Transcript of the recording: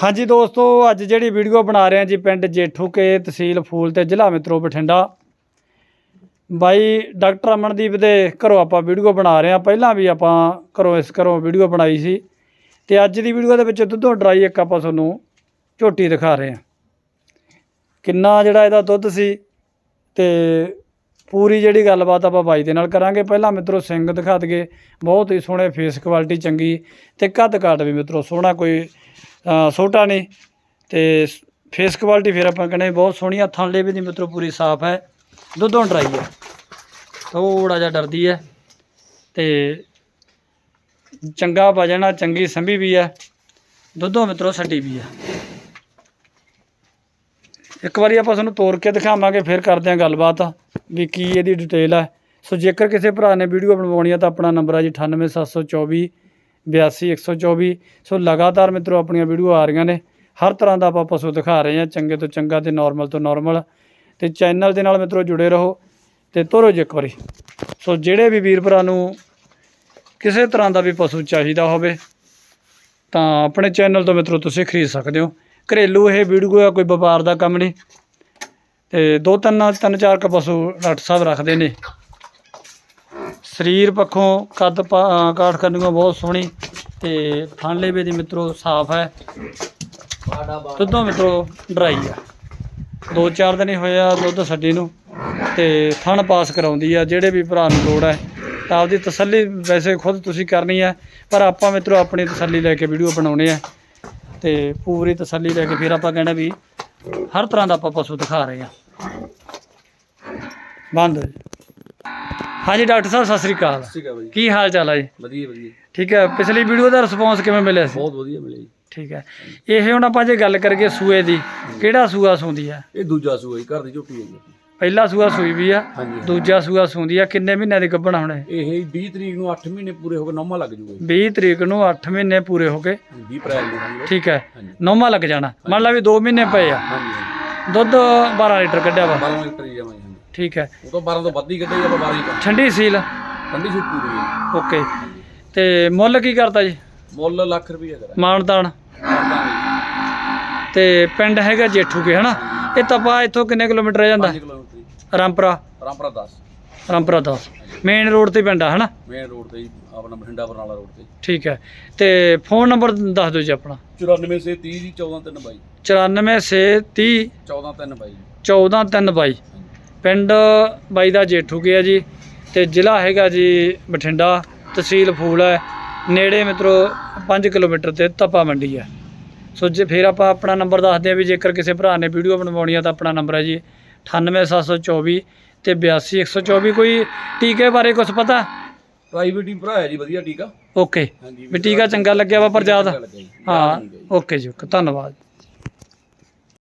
ਹਾਂਜੀ ਦੋਸਤੋ, ਅੱਜ ਜਿਹੜੀ ਵੀਡੀਓ ਬਣਾ ਰਹੇ ਹਾਂ ਜੀ ਪਿੰਡ ਜੇਠੂਕੇ ਤਹਿਸੀਲ ਫੂਲ ਤੇ ਜ਼ਿਲ੍ਹਾ ਮਿੱਤਰੋ ਬਠਿੰਡਾ। ਬਾਈ ਡਾਕਟਰ ਅਮਨਦੀਪ ਦੇ ਘਰੋਂ ਆਪਾਂ ਵੀਡੀਓ ਬਣਾ ਰਹੇ ਹਾਂ। ਪਹਿਲਾਂ ਵੀ ਆਪਾਂ ਘਰੋਂ ਇਸ ਘਰੋਂ ਵੀਡੀਓ ਬਣਾਈ ਸੀ ਤੇ ਅੱਜ ਦੀ ਵੀਡੀਓ ਦੇ ਵਿੱਚ ਦੁੱਧੋਂ ਡਰਾਈ ਇੱਕ ਆਪਾਂ ਤੁਹਾਨੂੰ ਝੋਟੀ ਦਿਖਾ ਰਹੇ ਹਾਂ। ਕਿੰਨਾ ਜਿਹੜਾ ਇਹਦਾ ਦੁੱਧ ਸੀ ਤੇ ਪੂਰੀ ਜਿਹੜੀ ਗੱਲਬਾਤ ਆਪਾਂ ਬਾਈ ਦੇ ਨਾਲ ਕਰਾਂਗੇ। ਪਹਿਲਾਂ ਮਿੱਤਰੋ ਸਿੰਘ ਦਿਖਾ ਦਈਏ, ਬਹੁਤ ਹੀ ਸੋਹਣੇ ਫੇਸ ਕੁਆਲਿਟੀ ਚੰਗੀ ਤੇ ਕੱਦ ਕਾਟ ਵੀ ਮਿੱਤਰੋ ਸੋਹਣਾ ਕੋਈ ਛੋਟਾ ਨਹੀਂ ਤੇ ਫੇਸ ਕੁਆਲਿਟੀ ਫਿਰ ਆਪਾਂ ਕਹਿੰਦੇ ਬਹੁਤ ਸੋਹਣੀ ਆ ਥਣਲੇ ਵੀ ਦੀ ਮਿੱਤਰੋ ਪੂਰੀ ਸਾਫ਼ ਹੈ, ਦੁੱਧੋਂ ਡਰਾਈ ਹੈ ਥੋੜਾ ਜਿਹਾ ਡਰਦੀ ਹੈ ਤੇ ਚੰਗਾ ਵਜਨ ਆ, ਚੰਗੀ ਸੰਭੀ ਵੀ ਹੈ, ਦੁੱਧੋਂ ਮਿੱਤਰੋ ਛੱਡੀ ਵੀ ਹੈ। ਇੱਕ ਵਾਰੀ ਆਪਾਂ ਤੁਹਾਨੂੰ ਤੋੜ ਕੇ ਦਿਖਾਵਾਂਗੇ, ਫਿਰ ਕਰਦੇ ਹਾਂ ਗੱਲਬਾਤ ਵੀ ਕੀ ਇਹਦੀ ਡਿਟੇਲ ਹੈ ਸੋ ਜੇਕਰ ਕਿਸੇ ਭਰਾ ਨੇ ਵੀਡੀਓ ਬਣਵਾਉਣੀ ਹੈ ਤਾਂ ਆਪਣਾ ਨੰਬਰ ਹੈ ਜੀ 98724 82124 ਸੋ ਲਗਾਤਾਰ ਮਿੱਤਰੋ, ਆਪਣੀਆਂ ਵੀਡੀਓ ਆ ਰਹੀਆਂ ਨੇ। ਹਰ ਤਰ੍ਹਾਂ ਦਾ ਆਪਾਂ ਪਸ਼ੂ ਦਿਖਾ ਰਹੇ ਹਾਂ, ਚੰਗੇ ਤੋਂ ਚੰਗਾ ਤੇ ਨਾਰਮਲ ਤੋਂ ਨਾਰਮਲ ਤੇ ਚੈਨਲ ਦੇ ਨਾਲ ਮਿੱਤਰੋ, ਜੁੜੇ ਰਹੋ ਤੇ ਤੋਰੋ ਜੀ ਇੱਕ ਵਾਰੀ। ਸੋ ਜਿਹੜੇ ਵੀ ਵੀਰ ਭਰਾ ਨੂੰ ਕਿਸੇ ਤਰ੍ਹਾਂ ਦਾ ਵੀ ਪਸ਼ੂ ਚਾਹੀਦਾ ਹੋਵੇ, ਤਾਂ ਆਪਣੇ ਚੈਨਲ ਤੋਂ ਮਿੱਤਰੋ, ਤੁਸੀਂ ਖਰੀਦ ਸਕਦੇ ਹੋ। ਘਰੇਲੂ ਇਹ ਵੀਡੀਓ ਆ, ਕੋਈ ਵਪਾਰ ਦਾ ਕੰਮ ਨਹੀਂ। ਤੇ ਦੋ ਤਿੰਨ ਤਿੰਨ ਚਾਰ ਕ ਪਸ਼ੂ ਡਾਕਟਰ ਸਾਹਿਬ ਰੱਖਦੇ ਨੇ। ਸਰੀਰ ਪੱਖੋਂ ਕੱਦ ਪਾ- ਕਾਠ ਕਰਨੀਆਂ ਬਹੁਤ ਸੋਹਣੀ ਤੇ ਥਣ ਲੇਵੇ ਦੀ ਮਿੱਤਰੋ ਸਾਫ਼ ਹੈ। ਦੁੱਧੋਂ ਮਿੱਤਰੋ ਡਰਾਈ ਆ। ਦੋ ਚਾਰ ਦਿਨ ਹੀ ਹੋਏ ਆ ਦੁੱਧ ਛੱਡੀ ਨੂੰ ਤੇ ਥਣ ਪਾਸ ਕਰਾਉਂਦੀ ਆ, ਜਿਹੜੇ ਵੀ ਭਰਾ ਨੂੰ ਲੋੜ ਹੈ। ਤਾਂ ਆਪਦੀ ਤਸੱਲੀ ਵੈਸੇ ਖੁਦ ਤੁਸੀਂ ਕਰਨੀ ਹੈ, ਪਰ ਆਪਾਂ ਮਿੱਤਰੋ ਆਪਣੀ ਤਸੱਲੀ ਲੈ ਕੇ ਵੀਡੀਓ ਬਣਾਉਣੇ ਆ ਤੇ ਪੂਰੀ ਤਸੱਲੀ ਲੈ ਕੇ ਫਿਰ ਆਪਾਂ ਕਹਿਣਾ ਵੀ ਹਰ ਤਰ੍ਹਾਂ ਦਾ ਆਪਾਂ ਪਸ਼ੂ ਦਿਖਾ ਰਹੇ ਆ ਬੰਦ ਹੋ ਜੀ। ਹਾਂਜੀ ਡਾਕਟਰ ਸਾਹਿਬ ਸਤਿ ਸ੍ਰੀ ਅਕਾਲ। ਠੀਕ ਹੈ ਬਾਈ। ਕੀ ਹਾਲ ਚਾਲ ਹੈ ਜੀ? ਵਧੀਆ ਵਧੀਆ। ਠੀਕ ਹੈ ਪਿਛਲੀ ਵੀਡੀਓ ਦਾ ਰਿਸਪੌਂਸ ਕਿਵੇਂ ਮਿਲਿਆ ਸੀ? ਬਹੁਤ ਵਧੀਆ ਮਿਲਿਆ ਜੀ। ਠੀਕ ਹੈ। ਇਹ ਹੁਣ ਆਪਾਂ ਜੇ ਗੱਲ ਕਰੀਏ ਸੂਏ ਦੀ ਕਿਹੜਾ ਸੂਆ ਸੂੰਦੀ ਆ ਇਹ ਦੂਜਾ ਸੂਆ ਜੀ ਘਰ ਦੀ ਝੋਟੀ ਹੈ ਜੀ। ਪਹਿਲਾ ਸੂਆ ਸੂਈ ਵੀ ਆ ਹਾਂਜੀ ਦੂਜਾ ਸੂਆ ਸੂੰਦੀ ਆ ਕਿੰਨੇ ਮਹੀਨਿਆਂ ਦੀ ਗੱਭਣ ਹੁਣ ਇਹ? ਇਹ 20 ਤਰੀਕ ਨੂੰ 8 ਮਹੀਨੇ ਪੂਰੇ ਹੋ ਕੇ ਨੌਮਾ ਲੱਗ ਜੂਗਾ 20 ਤਰੀਕ ਨੂੰ 8 ਮਹੀਨੇ ਪੂਰੇ ਹੋ ਗਏ 20 ਅਪ੍ਰੈਲ ਨੂੰ ਹਾਂਜੀ ਠੀਕ ਹੈ ਹਾਂਜੀ। ਨੌਵਾਂ ਲੱਗ ਜਾਣਾ। ਮੰਨ ਲਾ ਵੀ 2 ਮਹੀਨੇ ਪਏ ਆ। ਹਾਂਜੀ ਹਾਂਜੀ। ਦੁੱਧ 12 ਲੀਟਰ ਕੱਢਿਆ ਵਾ। 12 ਲੀਟਰ ਹੀ ਜਾਵਾਂ ਹਾਂਜੀ। ਠੀਕ ਹੈ। ਉਹ ਤੋਂ 12 ਤੋਂ ਵੱਧ ਹੀ ਕੱਢੇ ਆਪਾਂ 12 ਹੀ ਕਰ ਠੰਡੀ ਸੀਲ। ਠੰਡੀ ਛੁੱਟ ਪੂਰੀ ਹੈ ਓਕੇ। ਤੇ ਮੁੱਲ ਕੀ ਕਰਤਾ ਜੀ? ਮੁੱਲ ਲੱਖ ਰੁਪਈਆ ਕਰਾ ਮਾਨਤਾਨ। ਤੇ ਪਿੰਡ ਹੈਗਾ ਜੇਠੂ ਕੇ ਹਨਾ? ਇਹ ਤਪਾ ਇੱਥੋਂ ਕਿੰਨੇ ਕਿਲੋਮੀਟਰ ਰਹਿ ਜਾਂਦਾ? 5 ਕਿਲੋਮੀਟਰ ਜੀ। ਰਾਮਪੁਰਾ। ਰਾਮਪੁਰਾ 10 ਰਾਮਪੁਰਾ 10 ਮੇਨ ਰੋਡ ਤੇ ਆ ਹਨਾ? ਮੇਨ ਰੋਡ ਤੇ ਜੀ, ਆਪਣਾ ਬਠਿੰਡਾ ਬਰਨਾਲਾ ਰੋਡ ਤੇ। ਠੀਕ ਹੈ। ਤੇ ਫੋਨ ਨੰਬਰ ਦੱਸ ਦਿਓ ਜੀ ਆਪਣਾ। 94 ਸੇ 30 ਜੀ 14 3 ਬਾਈ। 94 14 3 ਬਾਈ। 14322 ਪਿੰਡ ਬਾਈ ਦਾ ਜੇਠੂ ਕੇ ਆ ਜੀ? ਤੇ ਜ਼ਿਲ੍ਹਾ ਹੈਗਾ ਜੀ ਬਠਿੰਡਾ। ਤਹਿਸੀਲ ਫੂਲ ਹੈ। ਨੇੜੇ ਮਿੱਤਰੋ 5 ਕਿਲੋਮੀਟਰ ਤੇ ਤਪਾ ਮੰਡੀ ਹੈ। ਸੋ ਜੇ ਫਿਰ ਆਪਾਂ ਆਪਣਾ ਨੰਬਰ ਦੱਸਦੇ ਆ ਵੀ ਜੇਕਰ ਕਿਸੇ ਭਰਾ ਨੇ ਵੀਡੀਓ ਬਣਵਾਉਣੀ ਆ ਤਾਂ ਆਪਣਾ ਨੰਬਰ ਹੈ ਜੀ 98724 ਤੇ 82124 ਕੋਈ ਟੀਕੇ ਬਾਰੇ ਕੁਝ ਪਤਾ? ਪ੍ਰਾਈਵੇਟ ਹੀ ਭਰਾ ਹੈ ਜੀ ਵਧੀਆ ਟੀਕਾ। ਓਕੇ ਵੀ ਟੀਕਾ ਚੰਗਾ ਲੱਗਿਆ ਵਾ ਪਰ ਜ਼ਿਆਦਾ। ਹਾਂ ਓਕੇ ਜੀ। ਓਕੇ ਧੰਨਵਾਦ।